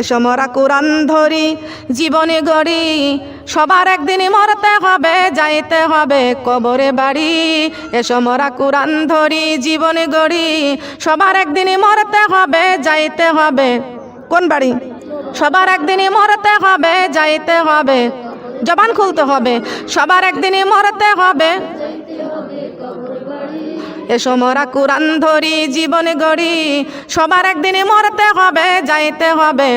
এসো মরা কোরআন ধরি, জীবনে গড়ি, সবার একদিনই মরতে হবে, যাইতে হবে কবরে বাড়ি। এসো মরা কোরআন ধরি, জীবনে গড়ি, সবার একদিনই মরতে হবে, যাইতে হবে কোন বাড়ি? সবার একদিনই মরতে হবে, যাইতে হবে, জবান খুলতে হবে, সবার একদিনই মরতে হবে। এসো মরা কোরআন ধরি, জীবনে গড়ি, সবার একদিনে মরতে হবে, যাইতে হবে।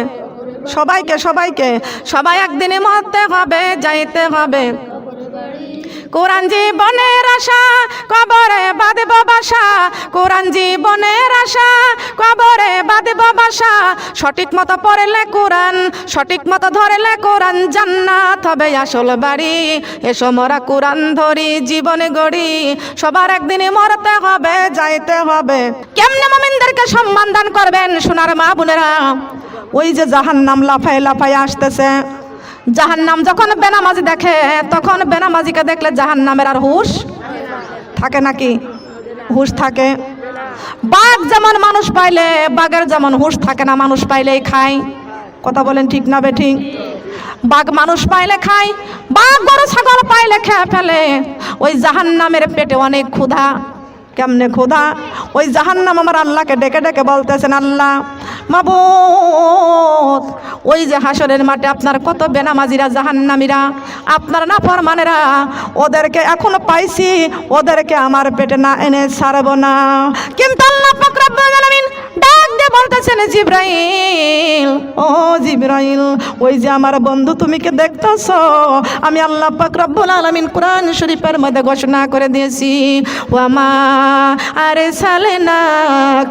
সবাইকে সবাইকে, সবাই একদিনে মরতে হবে, যাইতে হবে। কোরআন জীবনের আশা, কবরে বাঁধব বাসা। কোরআন জীবনের আশা, কবরে বাঁধব বাসা। সঠিক মতো পড়লে কোরআন, সঠিক মতো ধরলে কোরআন জান্নাত হবে আসল বাড়ি। এসো মরা কোরআন ধরি, জীবনে গড়ি। সবার একদিনে মরতে হবে, যাইতে হবে। কেমনে মমিনদেরকে সম্মান দান করবেন, সোনার মা বোনেরা? ওই যে জাহান নাম লাফায় লাফায় আসতেছে। জাহান নাম যখন বেনামাজি দেখে, তখন বেনামাজিকে দেখলে জাহান নামের আর হুশ থাকে নাকি? হুশ থাকে। বাঘ যেমন মানুষ পাইলে বাঘের যেমন হুশ থাকে না, মানুষ পাইলেই খায়। কথা বলেন ঠিক না বে ঠিক? বাঘ মানুষ পাইলে খায়, বাঘ গরু ছাগল পাইলে খেয়ে ফেলে। ওই জাহান নামের পেটে অনেক ক্ষুধা। কেমনে খোদা? ওই জাহান্নাম আমার আল্লাহকে ডেকে ডেকে বলতেছেন, আল্লাহ, মাবুদ, ওই যে হাসরের মাঠে আপনার কত বেনামাজিরা, জাহান্নামীরা, আপনার না ফরমানেরা ওদেরকে এখনও পাইছি, ওদেরকে আমার পেটে না এনে ছাড়ব না। কিন্তু আল্লাহ ডাক বলতেছেন জিব্রাইল। ও জিব্রাইল, ওই যে আমার বন্ধু, তুমি কি দেখতেছ? আমি আল্লাহ পাক রব্বুল আলামিন কোরআন শরীফের মধ্যে ঘোষণা করে দিয়েছি। ওয়ামা আরে সালেনা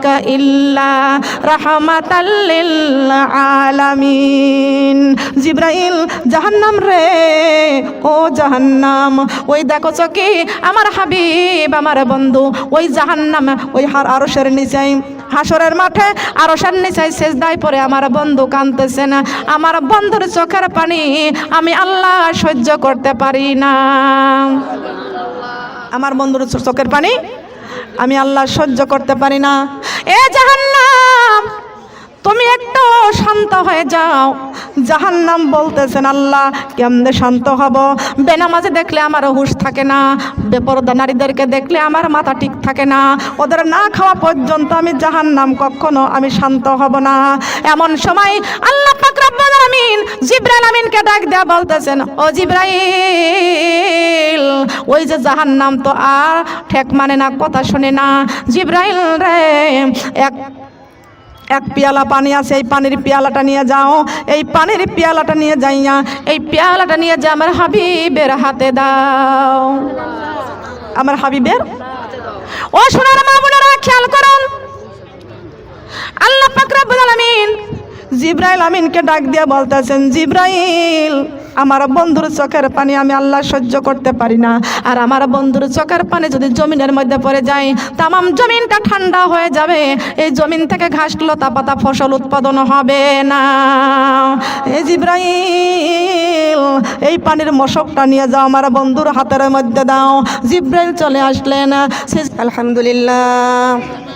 কা ইল্লা রাহমাতাল্লিল আলামিন। জিব্রাইল, জাহান্নাম রে, ও জাহান্নাম। ওই দেখো কি আমার হাবিব, আমার বন্ধু, ওই জাহান্নাম, ওই হার আরশের নিচাই হাসরের মাঠে আরও সামনে চাই শেষ দায় পরে আমার বন্ধু কাঁদতেছে না। আমার বন্ধুর চোখের পানি আমি আল্লাহ সহ্য করতে পারি না। আমার বন্ধুর চোখের পানি আমি আল্লাহ সহ্য করতে পারি না। এ জাহান্নাম, তুমি একটু শান্ত হয়ে যাও। জাহান্নাম বলতেছেন, আল্লাহ, কেমনে শান্ত হব? বেনামাজে দেখলে আমার হুশ থাকে না। বেপরদা নারীদেরকে দেখলে আমার মাথা ঠিক থাকে না। ওদের না খাওয়া পর্যন্ত আমি জাহান্নাম কখনো আমি শান্ত হব না। এমন সময় আল্লাহ পাক রব্বুল আলামিন জিব্রাইল আমিনকে ডাক দেয়া বলতেছেন, ও জিব্রাইল, ওই যে জাহান্নাম তো আর ঠেক মানে না, কথা শুনে না। জিব্রাইল রে, এক এক পেয়ালা পানি আছে, এই পানির পেয়ালাটা নিয়ে যাও, এই পানির পেয়ালাটা নিয়ে যাইয়া, এই পেয়ালাটা নিয়ে যা আমার হাবিবের হাতে দাও। আমার হাবিবের? ও সোনার মা বোনেরা, খেয়াল করুন। আল্লাহ পাক রব্বুল আলামিন জিব্রাইল আমিনকে ডাক দিয়ে বলতেছেন, জিব্রাইল, আমার বন্ধুর চোখের পানি আমি আল্লাহ সহ্য করতে পারি না। আর আমার বন্ধুর চোখের পানি যদি জমিনের মধ্যে পড়ে যায়, তামাম জমিনটা ঠান্ডা হয়ে যাবে। এই জমিন থেকে ঘাস, লতা পাতা ফসল উৎপাদন হবে না। এই জিব্রাইল, এই পানির মশকটা নিয়ে যাও, আমার বন্ধুর হাতের মধ্যে দাও। জিব্রাইল চলে আসলেন। আলহামদুলিল্লাহ।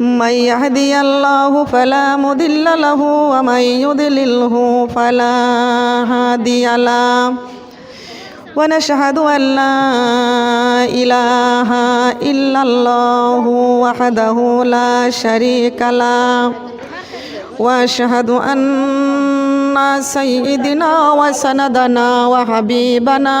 من يهدي الله فلا مضل له ومن يضلله فلا هادي له ونشهد أن لا إله إلا الله وحده لا شريك له وأشهد أن سيدنا وسندنا وحبيبنا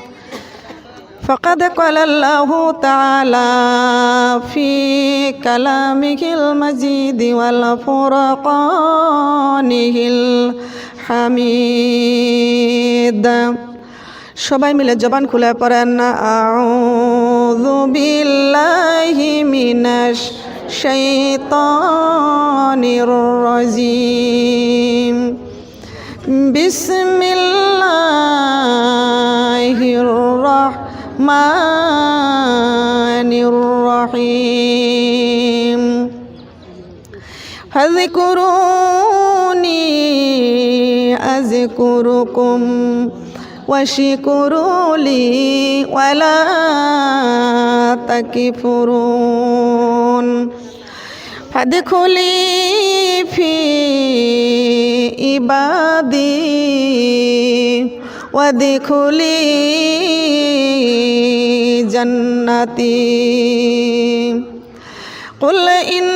فقد قال الله تعالى في كلامه المجيد والفرقانه الحميد সবাই মিলে জবান খুলে পড়েন আউযু বিল্লাহি মিনাশ শাইতানির রাজিম বিসমিল্লাহির الرحمن الرحيم فاذكروني أذكركم واشكروا لي ولا تكفرون فادخلي في عبادي وادخلي جنتي قل إن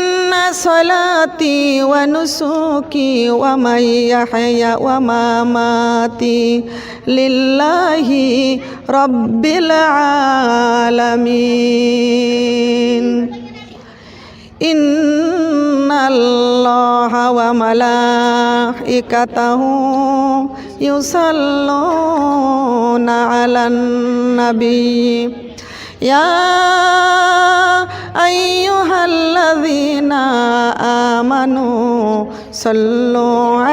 صلاتي ونسكي ومحياي ومماتي لله رب العالمين إن আল্লাহ ইয়া আমানু সাল্লু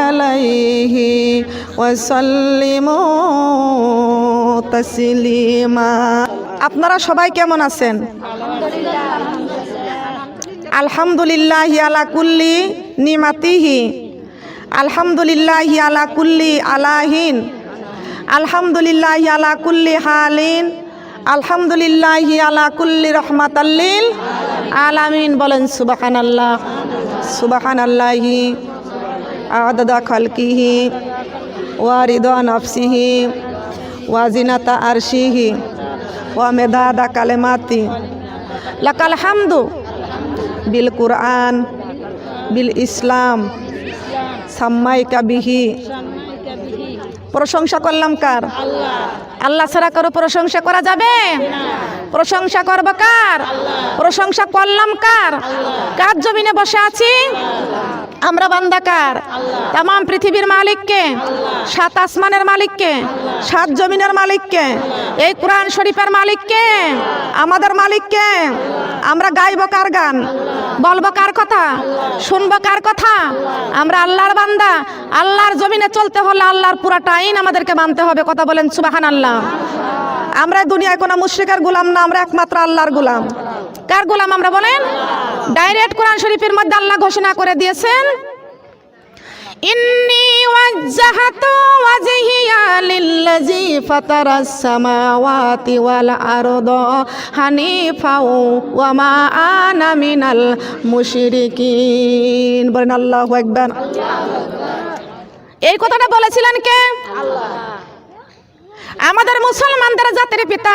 আলাইহি ওয়া তাসলিমা। আপনারা সবাই কেমন আছেন? আলহামদুলিল্লাহ আলা কুল্লি নিমাতিহি। আলহামদুলিল্লাহ আলা কুল্লি আলাহিন। আলহামদুলিল্লাহ আলা কুল্লি হালিন। আলহামদুলিল্লাহ আলা কুল্লি রহমাতাল্লিল আলামিন। বলেন সুবাহান আল্লাহ সুবাহান আল্লাহি আদদা খালকিহি ওয়ারিদা নফসিহি ওয়াজিনাতা আরশিহি, ওয়া মেদাদা কালেমাতি। লাকাল হামদু। বিল কুরআন, বিল ইসলাম, সাম্মাইকা বিহি। প্রশংসা করলাম কার? আল্লাহ ছাড়া কারও প্রশংসা করা যাবে? প্রশংসা করব কার? প্রশংসা করলাম কার? কার জমিনে বসে আছি? আমরা বান্দাকার। তাম পৃথিবীর মালিককে, সাত আসমানের মালিককে, সাত জমিনের মালিককে, এই কোরআন শরীফের মালিককে, আমাদের মালিককে আমরা গাইব কার গান? বলব কার কথা? শুনব কার কথা? আমরা আল্লাহর বান্দা। আল্লাহর জমিনে চলতে হলে আল্লাহর পুরাটা আইন আমাদেরকে মানতে হবে। কথা বলেন সুবাহান আল্লাহ আমরা দুনিয়ায় কোনো মুশ্রিকের গুলাম না, আমরা একমাত্র আল্লাহর গোলাম। কার গোলাম আমরা বলেন? ডাইরেক্ট কোরআন শরীফের মধ্যে আল্লাহ ঘোষণা করে দিয়েছেন ইন্নি ওয়াজ্জাহাতু ওয়াজহিয়া লিল্লাযী ফাতারাস সামাওয়াতি ওয়াল আরদা হানিফাও ওয়া মা আনা মিনাল মুশরিকিন। বলেন আল্লাহু আকবার। এই কথাটা বলেছিলেন কে? আমাদের মুসলমানদের জাতির পিতা।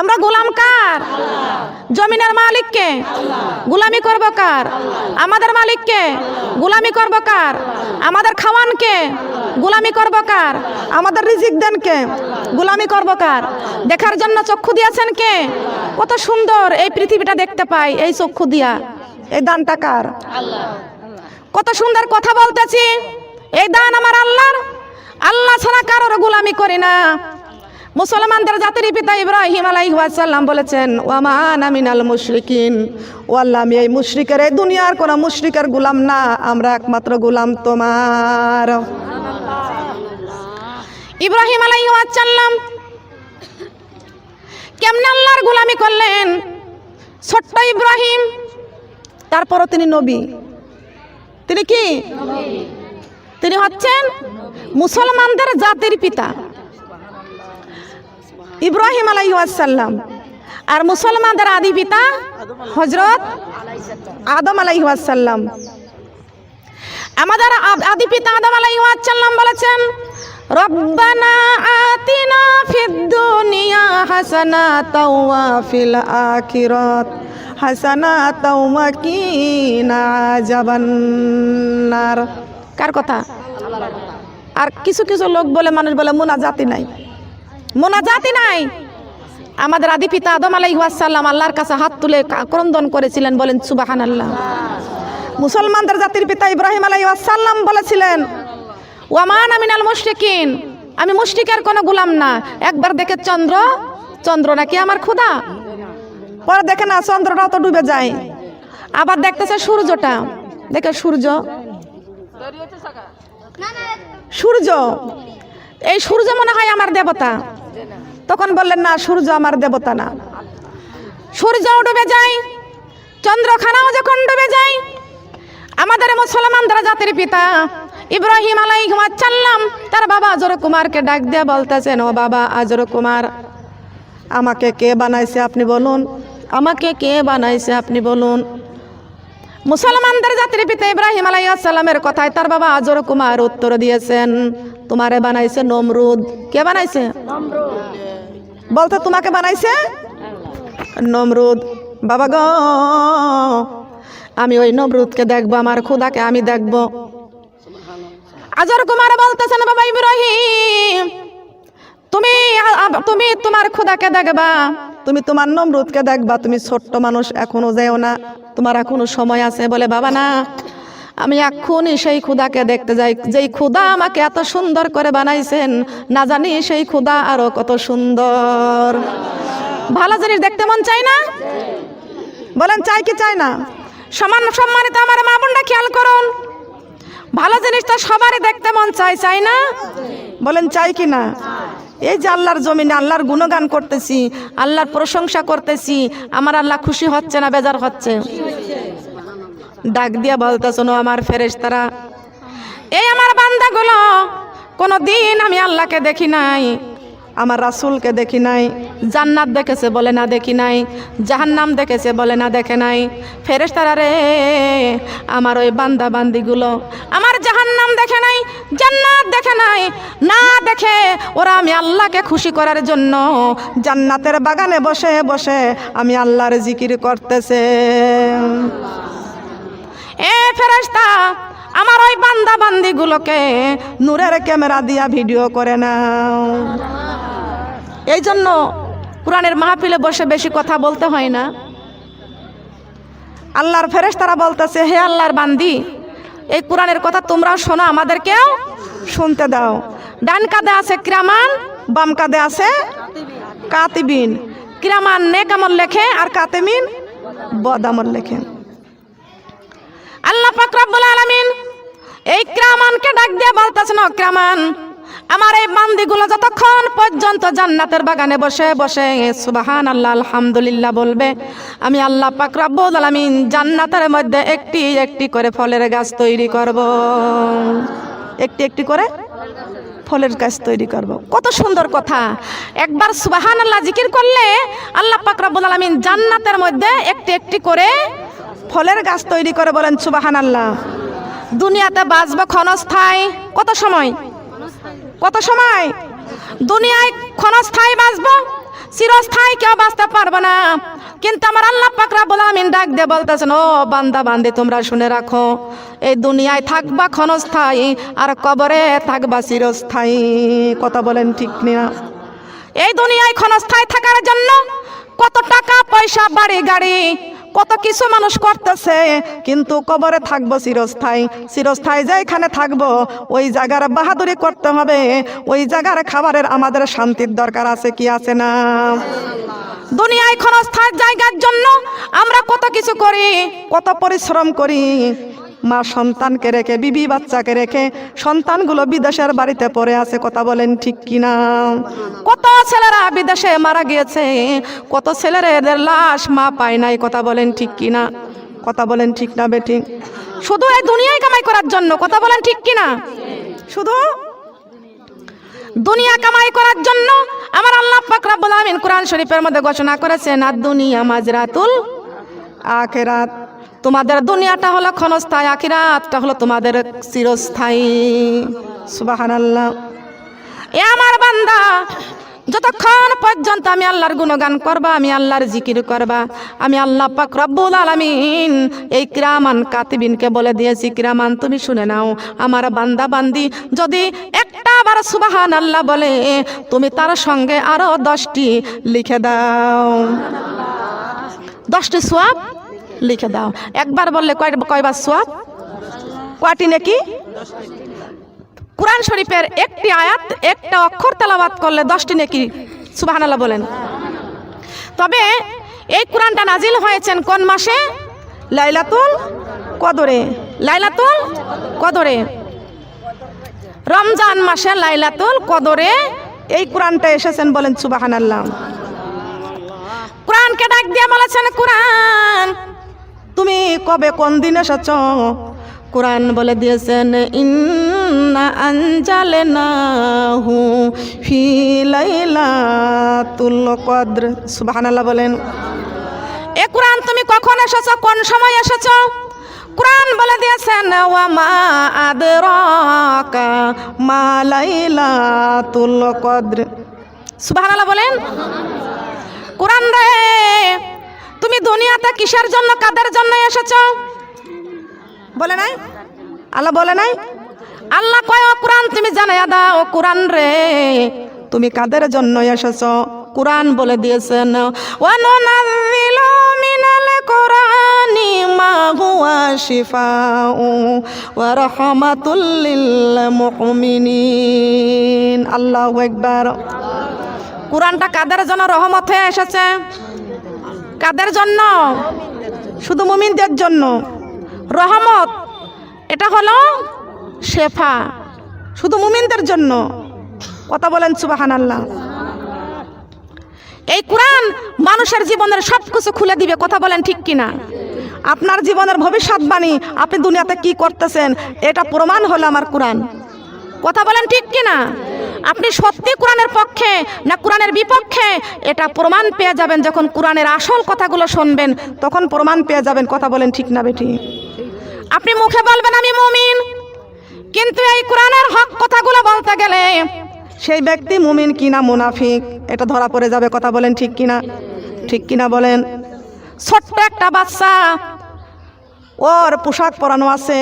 আমরা গোলাম কার? জমিনের মালিককে গোলামি করব কার? আমাদের মালিককে গোলামি করব কার? আমাদের খাওয়ানকে গোলামি করব কার? আমাদের রিজিক দেন কে? গোলামি করব কার? দেখার জন্য চক্ষু দিয়েছেন কে? কত সুন্দর এই পৃথিবীটা দেখতে পাই, এই চক্ষু দিয়া। এই দানটা কার? কত সুন্দর কথা বলতেছি। এই দান আমার আল্লাহর। আল্লাহ ছাড়া কারোর গোলামি করি না। মুসলমানদের জাতির পিতা ইব্রাহিম আলাইহাসাল্লাম বলেছেন ওয়ামান আমিনাল মুশরিকিন। ও আল্লাহ, আমি এই মুশরিকের, এই দুনিয়ার কোনো মুশরিকের গুলাম না, আমরা একমাত্র গুলাম তোমার। ইব্রাহিম আলাইহাসাল্লাম কেমনে আল্লাহর গোলামি করলেন? ছোট্ট ইব্রাহিম, তারপরও তিনি নবী। তিনি কি? তিনি হচ্ছেন মুসলমানদের জাতির পিতা। ইব্রাহিম আলাইসাল্লাম আর মুসলমানদের আদি পিতা হজরত আদম আলাইসাল্লাম আমাদের আদি পিতা আদম আলাইহিসসালাম বলেছেন, রব্বানা আতিনা ফিদ দুনিয়া হাসানাতাও ওয়া ফিল আখিরাত হাসানাতাও ওয়া কিনা আযাবান্নার কার কথা? আর কিছু কিছু লোক বলে, মানুষ বলে, মোনাজাতি নাই। মোনাজাতি নাই। আমাদের আদি পিতা আদম আলাইহাসাল্লাম আল্লাহর কাছে হাত তুলে ক্রন্দন করেছিলেন, বলেন সুবাহান আল্লাহ মুসলমানদের জাতির পিতা ইব্রাহিম আলাইহাসাল্লাম বলেছিলেন ওয়ামান আমিনাল মুশরিকিন। আমি মুশরিকের কোনো গুলাম না। একবার দেখে চন্দ্র চন্দ্র নাকি আমার ক্ষুধা? পরে দেখে না, চন্দ্রটাও তো ডুবে যায়। আবার দেখতেছে সূর্যটা। দেখে সূর্য। সূর্য। এই সূর্য মনে হয় আমার দেবতা। তখন বললেন, না, সূর্য আমার দেবতা না। সূর্যও ডুবে যায়, চন্দ্রখানাও যখন ডুবে যায়, আমাদের মুসলমানদের জাতির পিতা ইব্রাহিম আলাইহিসাল্লাম তার বাবা আজর কুমারকে ডাক দিয়ে বলতেছেন, ও বাবা আজর কুমার, আমাকে কে বানাইছে আপনি বলুন? আমাকে কে বানাইছে আপনি বলুন? মুসলমানদের জাতির পিতা ইব্রাহিম আলাইসাল্লামের কথায় তার বাবা আজর কুমার উত্তর দিয়েছেন তোমারে বানাইছে নমরুদ। কে বানাইছে? বলতে তোমাকে বানাইছে? নমরুদ। বাবা গো, আমি ওই নমরুদকে দেখব, আমার খুদাকে আমি দেখব। আজর কুমার বলতেছেন, বাবা ইব্রাহিম, তুমি তুমি তোমার খোদাকে দেখবা। তুমি তোমার নমরুদকে দেখবা, তুমি ছোট্ট মানুষ, এখনও যেও না। তোমার এখনও সময় আছে বলে, বাবা না আমি এখনই সেই খুদাকে দেখতে যাই। যেই খুদা আমাকে এত সুন্দর করে বানাইছেন, না জানি সেই খুদা আরও কত সুন্দর। ভালো জিনিস দেখতে মন চাই না? বলেন চাই কি চাই না? সমান সম্মানিত আমার মা বোনরা খেয়াল করুন। ভালো জিনিসটা সবারই দেখতে মন চাই চাই না? বলেন চাই কি না? এই যে আল্লাহর জমিনে আল্লাহর গুণগান করতেছি, আল্লাহর প্রশংসা করতেছি, আমার আল্লাহ খুশি হচ্ছে না, বেজার হচ্ছে? ডাক দিয়া বলতে শোনো আমার ফেরেশতারা? এই আমার বান্দাগুলো কোনো দিন আমি আল্লাহকে দেখি নাই, আমার রাসূলকে দেখি নাই, জান্নাত দেখেছে বলে না দেখি নাই, জাহান্নাম দেখেছে বলে না দেখে নাই। ফেরেশতারা রে, আমার ওই বান্দা বান্দিগুলো, আমার জাহান্নাম দেখে নাই, জান্নাত দেখে নাই, না দেখে ওরা আমি আল্লাহকে খুশি করার জন্য জান্নাতের বাগানে বসে বসে আমি আল্লাহর জিকির করতেছে। এ ফেরেশতা, আমার ওই বান্দা বান্দিগুলোকে নূরের ক্যামেরা দিয়া ভিডিও করে নাও। এই জন্য কোরআনের মাহফিলে বসে বেশি কথা বলতে হয় না। আল্লাহর ফেরেশতারা বলতেছে, হে আল্লাহর বান্দি, এই কোরআনের কথা তোমরাও শোনো, আমাদেরকেও শুনতে দাও। ডান কাঁধে আছে ক্রামান, বাম কাঁধে আছে কাতিবিন। ক্রামান নেক আমল লেখে আর কাতেমিন বদ আমল লেখে। আল্লাহ পাক রব্বুল আলামিন এই ক্রামানকে ডাক দিয়ে "ও ক্রামান, আমার এই বান্দিগুলো যতক্ষণ পর্যন্ত জান্নাতের বাগানে বসে বসে সুবাহান আল্লাহ আলহামদুলিল্লাহ বলবে, আমি আল্লাহ পাক রব্বুল আলামিন জান্নাতের মধ্যে একটি একটি করে ফলের গাছ তৈরি করব। একটি একটি করে ফলের গাছ তৈরি করব। কত সুন্দর কথা। একবার সুবাহান আল্লাহ জিকির করলে আল্লাহ পাক রব্বুল আলামিন জান্নাতের মধ্যে একটি একটি করে ফলের গাছ তৈরি করে বলেন সুবাহান আল্লাহ দুনিয়াতে বাঁচবো ক্ষণস্থায়ী কত সময়? কত সময়? দুনিয়ায় ক্ষণস্থায়ী বাঁচবো? চিরস্থায়ী কেউ বাঁচতে পারবে না। কিন্তু আমার আল্লাহ পাকরা আমিন ডাক দিয়ে বলতেছেন, ও বান্দা, বান্দি, তোমরা শুনে রাখো, এই দুনিয়ায় থাকবা ক্ষণস্থায়ী আর কবরে থাকবা চিরস্থায়ী। কথা বলেন ঠিক না এই দুনিয়ায় ক্ষণস্থায়ী থাকার জন্য কত টাকা পয়সা বাড়ি গাড়ি কত কিছু মানুষ করতেছে, কিন্তু কবরে থাকব চিরস্থায়ী। চিরস্থায়ী যেখানে থাকব, ওই জায়গার বাহাদুরি করতে হবে, ওই জায়গার খাবারের আমাদের শান্তির দরকার আছে কি আছে না? দুনিয়ায় ক্ষণস্থায়ী জায়গার জন্য আমরা কত কিছু করি, কত পরিশ্রম করি মা সন্তানকে রেখে, বিবি বাচ্চাকে রেখে সন্তানগুলো বিদেশের বাড়িতে পড়ে আছে, কথা বলেন ঠিক কিনা? কত ছেলেরা বিদেশে মারা গিয়েছে, কত ছেলেরা এদের লাশ মা পায় নাই, কথা বলেন ঠিক কিনা? কথা বলেন ঠিক না বেটি? শুধু এই দুনিয়ায় কামাই করার জন্য, কথা বলেন ঠিক কিনা? শুধু দুনিয়া কামাই করার জন্য আমার আল্লাহ পাক রব্বুল আমিন কোরআন শরীফের মধ্যে ঘোষণা করেছেন আর দুনিয়া মাজরাতুল আখেরাত। তোমাদের দুনিয়াটা হলো ক্ষণস্থায়ী, আখিরাতটা হলো তোমাদের চিরস্থায়ী। সুবাহান আল্লাহ এ আমার বান্দা, যতক্ষণ পর্যন্ত আমি আল্লাহর গুণগান করবা, আমি আল্লাহর জিকির করবা, আমি আল্লাহ পাক রব্বুল আলামিন এই কিরামান কাতিবিনকে বলে দিয়েছি, কিরামান তুমি শুনে নাও। আমার বান্দা বান্দি, যদি একটা বার সুবাহান আল্লাহ বলে, তুমি তার সঙ্গে আরও দশটি লিখে দাও। দশটি সোয়াব? লিখে দাও। একবার বললে কয় কয়বার সোয়াব কয়টি নাকি? কোরআন শরীফের একটি আয়াত, একটা অক্ষর তেলাবাত করলে দশটি নাকি? সুবাহানাল্লাহ বলেন। তবে এই কোরআনটা নাজিল হয়েছেন কোন মাসে? লাইলাতুল কদরে। লাইলাতুল কদরে। রমজান মাসে লাইলাতুল কদরে এই কোরআনটা এসেছেন বলেন সুবাহানাল্লাহ। কোরআনকে ডাক দিয়ে বলেছেন, কোরআন তুমি কবে কোন দিন এসেছ? কোরআন বলে দিয়েছেন, ইন্না আঞ্জালে না হু ফি লাইলাতুল কদর। সুবহানাল্লাহ বলেন। এ কোরআন তুমি কখন এসেছ? কোন সময় এসেছ? কোরআন বলে দিয়েছেন, ওয়া মা আদরাকা মা লাইলাতুল কদর। সুবহানাল্লাহ বলেন। কোরআন রে তুমি দুনিয়াতে কিসের জন্য, কাদের জন্য এসেছ? বলে নাই? আল্লাহ বলে নাই? আল্লাহ কয়, ও কোরআন, তুমি জানাইয়া দাও কোরআন রে, তুমি কাদের জন্য এসেছ? কোরআন বলে দিয়েছেন ওয়ানুনাযিলু মিনাল কোরআনি মা হুয়া শিফাউ ওয়া রাহমাতুল লিল মুমিনিন। আল্লাহু আকবার। কোরআনটা কাদের জন্য রহমত হয়ে এসেছে? কাদের জন্য? শুধু মুমিনদের জন্য। রহমত, এটা হলো শেফা। শুধু মুমিনদের জন্য। কথা বলেন সুবাহান আল্লাহ এই কোরআন মানুষের জীবনের সব কিছু খুলে দিবে, কথা বলেন ঠিক কিনা? আপনার জীবনের ভবিষ্যৎবাণী আপনি দুনিয়াতে কি করতেছেন, এটা প্রমাণ হলো আমার কোরআন। কথা বলেন ঠিক কিনা? আপনি সত্যি কোরআনের পক্ষে না কোরআনের বিপক্ষে? এটা প্রমাণ পেয়ে যাবেন যখন কোরআনের আসল কথাগুলো শুনবেন, তখন প্রমাণ পেয়ে যাবেন কথা বলেন ঠিক না বেটি আপনি মুখে বলবেন, আমি মুমিন। কিন্তু এই কোরআনের হক কথাগুলো বলতে গেলে সেই ব্যক্তি মুমিন কিনা মুনাফিক, এটা ধরা পড়ে যাবে, কথা বলেন ঠিক কিনা? ঠিক কিনা বলেন? ছোট্ট একটা বাচ্চা, ওর পোশাক পরানো আছে,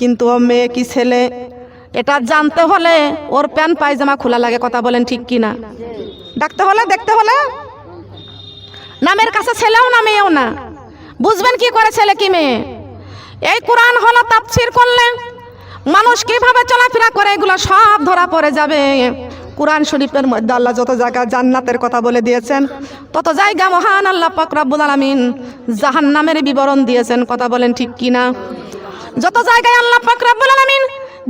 কিন্তু ও মেয়ে কি ছেলে? এটা জানতে হলে ওর প্যান্ট পায়জামা খোলা লাগে, কথা বলেন ঠিক কিনা। ডাকতে হলে, দেখতে হলে। নামের কাছে ছেলেও না, মেয়েও না। বুঝবেন কি করে ছেলে কি মেয়ে? এই কোরআন হলো তাফসির করলে মানুষ কীভাবে চলাফেরা করে, এগুলো সব ধরা পড়ে যাবে। কোরআন শরীফের মধ্যে আল্লাহ যত জায়গা জান্নাতের কথা বলে দিয়েছেন, তত জায়গা মহান আল্লাহ পাক রব্বুল আলামিন জাহান্নামের বিবরণ দিয়েছেন, কথা বলেন ঠিক কিনা? যত জায়গায় আল্লাহ পাক রব্বুল আলামিন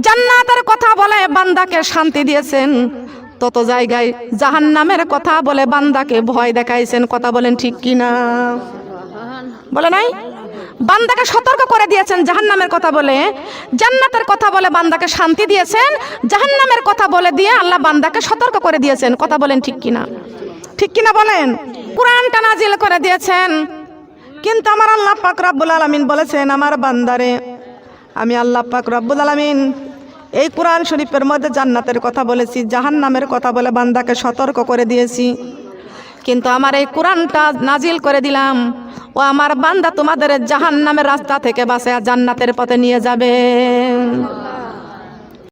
জান্নাতের কথা বলে বান্দাকে শান্তি দিয়েছেন। তত জায়গায় জাহান্নামের কথা বলে বান্দাকে ভয় দেখাইছেন। কথা বলেন ঠিক কিনা? বলে নাই? বান্দাকে সতর্ক করে দিয়েছেন জাহান্নামের কথা বলে। জান্নাতের কথা বলে বান্দাকে শান্তি দিয়েছেন। জাহান্নামের কথা বলে দিয়ে আল্লাহ বান্দাকে সতর্ক করে দিয়েছেন। কথা বলেন ঠিক কিনা? ঠিক কিনা বলেন? কোরআনটা নাজিল করে দিয়েছেন। কিন্তু আমার আল্লাহ পাক রব্বুল আলামিন বলেছেন, আমার বান্দারে, আমি আল্লাহ পাক রব্বুল আলামিন এই কোরআন শরীফের মধ্যে জান্নাতের কথা বলেছি জাহান নামের কথা বলে বান্দাকে সতর্ক করে দিয়েছি। কিন্তু আমার এই কোরআনটা নাজিল করে দিলাম, ও আমার বান্দা তোমাদের জাহান নামের রাস্তা থেকে বাসে জান্নাতের পথে নিয়ে যাবে।